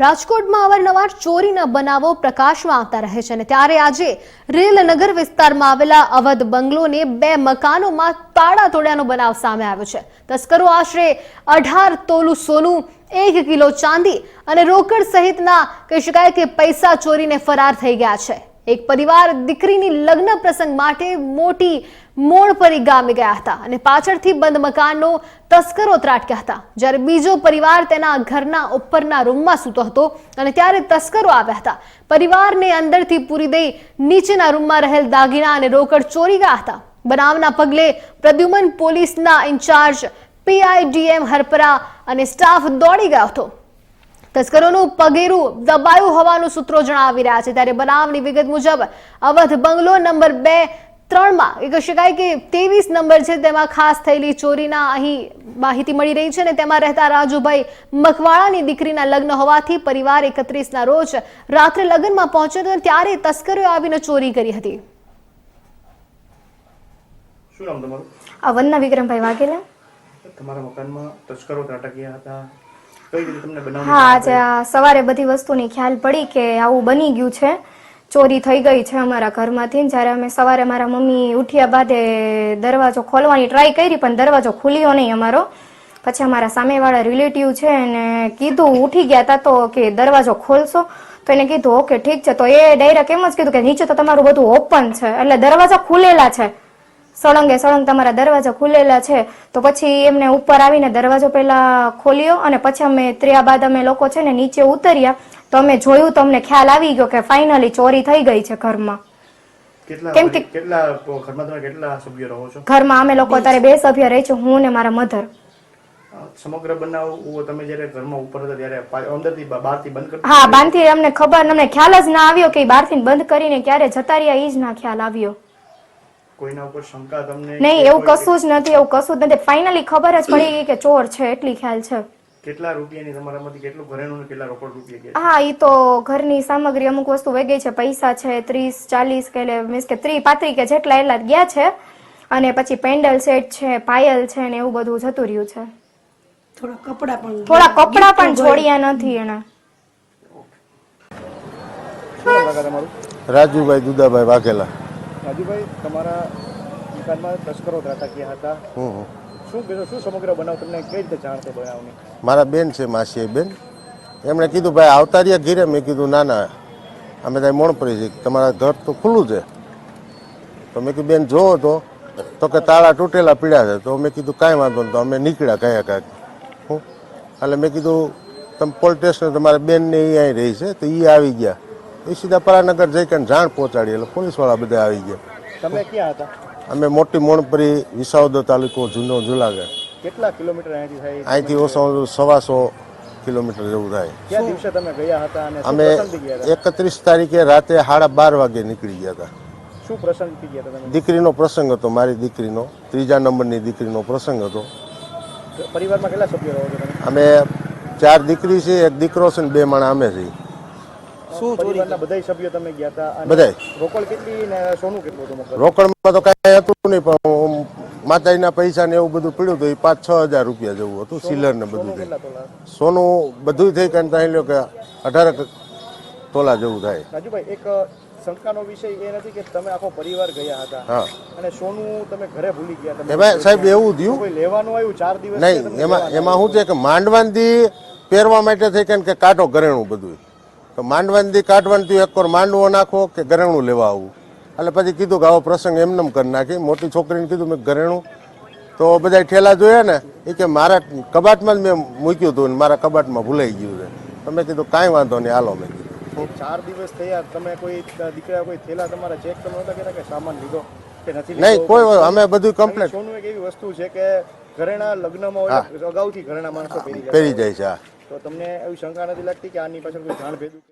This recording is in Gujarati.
રાજકોટમાં અવારનવાર ચોરીના બનાવો પ્રકાશમાં આવતા રહે છે અને ત્યારે આજે રેલનગર વિસ્તારમાં આવેલા અવધ બંગલોને બે મકાનોમાં તાળા તોડ્યાનો બનાવ સામે આવ્યો છે. તસ્કરો આશરે અઢાર તોલું સોનું, એક કિલો ચાંદી અને રોકડ સહિતના કહી શકાય કે પૈસા ચોરીને ફરાર થઈ ગયા છે. એક પરિવાર દીકરીની લગ્ન પ્રસંગ માટે મોટી મોણપરી ગામે ગયા હતા અને પાછળથી બંધ મકાનનો તસ્કરો ત્રાટક્યા હતા. જ્યારે બીજો પરિવાર તેના ઘરના ઉપરના રૂમમાં સૂતો હતો અને ત્યારે તસ્કરો આવ્યા હતા. પરિવારને અંદરથી પૂરી દઈ નીચેના રૂમમાં રહેલ દાગીના અને રોકડ ચોરી ગયા હતા. બનાવના પગલે પ્રદ્યુમન પોલીસના ઇન્ચાર્જ પીઆઈડીએમ હરપરા અને સ્ટાફ દોડી ગયો હતો. તસ્કરોનું પગેરું દબાયું હોવાનું સૂત્રો જણાવી રહ્યા છે. ત્યારે બનાવની વિગત મુજબ અવધ બંગલો નંબર બે ત્રણમાં એ કહી શકાય કે ત્રેવીસ નંબર છે તેમાં ખાસ થયેલી ચોરીના અહીં માહિતી મળી રહી છે અને તેમાં રહેતા રાજુભાઈ મકવાળાની દીકરીના લગ્ન હોવાથી પરિવાર એકત્રીસના રોજ રાત્રે લગ્નમાં પહોંચ્યો હતો ત્યારે તસ્કરોએ આવીને ચોરી કરી હતી. શું નામ તમારું? વંદના વિક્રમભાઈ વાઘેલા. તમારા મકાનમાં તસ્કરો ત્રાટક્યા હતા? કઈ રીતે તમને બનાવ હા આજે આ સવારે બધી વસ્તુની ખ્યાલ પડી કે આવું બની ગયું છે. ચોરી થઈ ગઈ છે અમારા ઘરમાંથી. જ્યારે અમે સવારે મારા મમ્મી ઉઠ્યા બાદ દરવાજો ખોલવાની ટ્રાય કરી પણ દરવાજો ખુલ્યો નહીં અમારો. પછી અમારા સામેવાળા રિલેટિવ છે એને કીધું ઉઠી ગયા હતા તો કે દરવાજો ખોલશો. તો એને કીધું ઓકે ઠીક છે. તો એ ડાયરેક્ટ એમ જ કીધું કે નીચે તો તમારું બધું ઓપન છે. એટલે દરવાજા ખુલેલા છે. સળંગે સળંગ તમારા દરવાજા ખુલેલા છે. તો પછી એમને ઉપર આવીને દરવાજો પહેલા ખોલ્યો અને પછી અમે ત્રિયા બાદ અમે લોકો છે ને નીચે ઉતર્યા. તો અમે જોયું તો અમને ખ્યાલ આવી ગયો કે ફાઇનલી ચોરી થઈ ગઈ છે ઘરમાં. કેમ કે- કેટલા ઘરમાં તમે કેટલા સભ્યો રહો છો? ઘરમાં અમે લોકો અત્યારે બે સભ્ય રહે છે હું ને મારા મધર. સમગ્ર બનાવ તમે જ્યારે ઘરમાં ઉપર હતા ત્યારે અંદરથી બહારથી બંધ હા બાંધથી અમને ખબર અમને ખ્યાલ જ ના આવ્યો કે બહારથી બંધ કરીને ક્યારે જતા રહ્યા એ જ ના ખ્યાલ આવ્યો. કોઈના ઉપર શંકા તમને નહીં એવું કશું જ નથી એવું કશું જ નથી. ફાઇનલી ખબર જ પડી ગઈ કે ચોર છે એટલી ખ્યાલ છે. કેટલા રૂપિયાની તમારામાંથી કેટલું ઘરેણું ને કેટલા રોકડ રૂપિયા ગયા હા એ તો ઘરની સામગ્રી અમુક વસ્તુ વહી ગઈ છે પૈસા છે ત્રીસ ચાલીસ કે મીન્સ કે ત્રીસ પાંત્રીસ કે જેટલા એટલા ગયા છે અને પછી પેન્ડલ સેટ છે પાયલ છે ને એવું બધું જતું રહ્યું છે. થોડા કપડા પણ થોડા કપડા પણ છોડ્યા નથી એને. રાજુભાઈ દુદાભાઈ વાઘેલા. રાજુભાઈ તમારા દુકાનમાં તસ્કરો ત્રાટક્યા હતા. શું કહેશો શું સમગ્ર બનાવ તમને કઈ રીતે જાણ થઈ બનાવની? મારા બેન છે માસી બેન. એમણે કીધું ભાઈ આવતા રહ્યા ઘીરે. મેં કીધું ના ના અમે ત્યાં મોણપરી છે તમારા ઘર તો ખુલ્લું છે. તો મેં કીધું બેન જોવો તો. તો કે તાળા તૂટેલા પીડ્યા છે. તો મેં કીધું કાંઈ વાંધો નહીં તો અમે નીકળ્યા કયા કાંઈક હું? એટલે મેં કીધું તમે પોલીસ સ્ટેશન તમારા બેનને એ અહીં રહી છે. તો એ આવી ગયા. એ સીધા પરાનગર જઈ કરીને જાણ પહોંચાડી એટલે પોલીસવાળા બધા આવી ગયા. તમે ક્યાં હતા? અમે મોટી મોણપરી વિસાવદર તાલુકો જૂનો જુલાગઢ કેટલા કિલોમીટર અહીંથી થાય? અહીંથી ઓછો સવાસો કિલોમીટર જેવું થાય. દિવસે તમે ગયા હતા અને અમે એકત્રીસ તારીખે રાતે સાડા બાર વાગે નીકળી ગયા હતા. શું પ્રસંગથી ગયા હતા દીકરીનો પ્રસંગ હતો મારી દીકરીનો. ત્રીજા નંબરની દીકરીનો પ્રસંગ હતો. પરિવારમાં કેટલા સભ્યો રહો છો અમે ચાર દીકરી છે એક દીકરો છે ને બે માણા અમે છીએ. પરિવારના બધાય સભ્યો તમે ગયા હતા બધાય. રોકડ કેટલી ને સોનું કેટલું હતું રોકડમાં તો કાંઈ હતું નહીં પણ માતાજીના પૈસા ને એવું બધું પડ્યું હતું એ પાંચ છ હજાર રૂપિયા જેવું હતું સિલર ને બધું થઈ. સોનું બધું થઈ કારણ ત્યાં લ્યો કે અઢાર તોલા જેવું થાય. રાજુભાઈ એક શંકાનો વિષય એ નથી કે તમે આખો પરિવાર ગયા હતા હા. અને સોનું તમે ઘરે ભૂલી ગયા તમે એમાં સાહેબ એવું થયું? કોઈ લેવાનું આવ્યું ચાર દિવસ નહીં એમાં એમાં શું છે કે માંડવાનથી પહેરવા માટે થઈ કે કે કાઢો ઘરેણું બધું તો માંડવાનથી કાઢવાનથી એક વાર માંડવો નાખો કે ઘરેણું લેવા આવું. એટલે પછી કીધું કે આવો પ્રસંગ એમનેમ કરી નાખી. મોટી છોકરીને કીધું મેં ઘરેણું. તો બધા ઠેલા જોયા ને એ કે મારા કબાટમાં જ મેં મૂક્યું હતું ને મારા કબાટમાં ભૂલાઈ ગયું છે. તો મેં કીધું કાંઈ વાંધો નહીં હાલો મેં કીધું. ચાર દિવસ થયા તમે કોઈ દીકરા કોઈ થેલા તમારા ચેક તમે નહોતા કહેતા કે સામાન લીધો કે નથી નહીં કોઈ અમે બધું કમ્પ્લેટ સોનું એક એવી વસ્તુ છે કે ઘરેણા લગ્નમાં હોય અગાઉથી ઘરેણા માણસો પહેરી જાય છે તો તમને એવી શંકા નથી લાગતી કે આની પાછળ કોઈ જાણ ભેદું